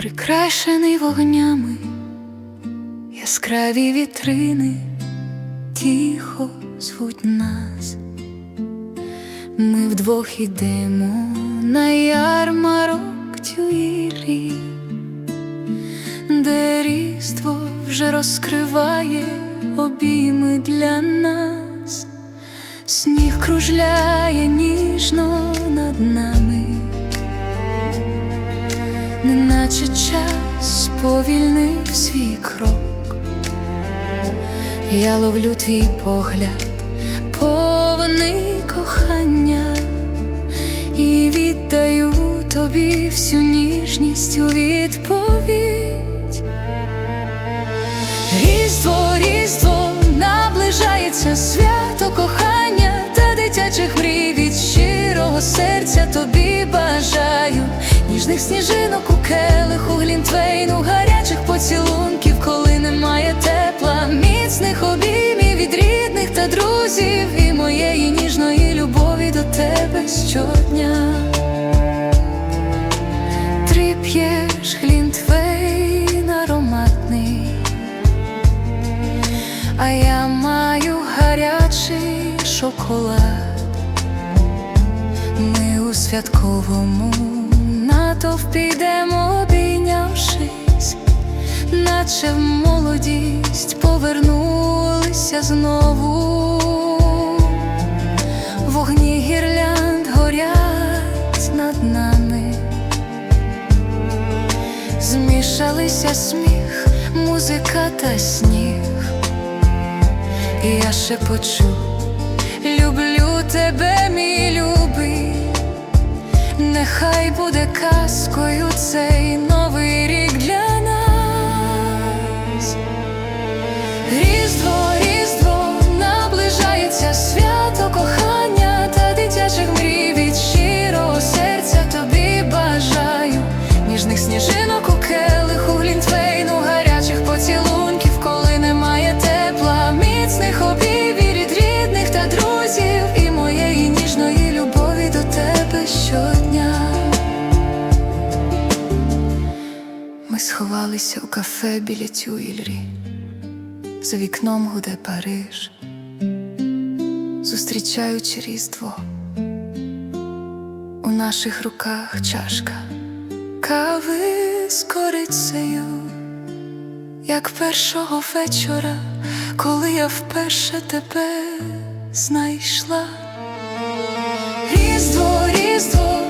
прикрашений вогнями, яскраві вітрини тихо звуть нас. Ми вдвох ідемо на ярмарок тюїлі, де різдво вже розкриває обійми для нас, сніг кружляє ніжно над нами неначе час сповільнив свій крок, я ловлю твій погляд, повний кохання, і віддаю тобі всю ніжність у відповідь. Різдво, різдво, наближається свято кохання та дитячих мрій від щирого серця тобі бажаю ніжних сніжинок друзів і моєї ніжної любові до тебе щодня. Ти п'єш глінтвейн ароматний, а я маю гарячий шоколад. Ми у святковому натовпі йдемо, обійнявшись, наче в молодість повернулися знову. Горять них змішалися сміх, музика та сніг, і я ще почу, люблю тебе, мій любий. Нехай буде казкою цей Ми сховалися у кафе біля Тюїльрі. За вікном гуде Париж, зустрічаючи Різдво. У наших руках чашка кави з корицею, як першого вечора, коли я вперше тебе знайшла. Різдво, різдво,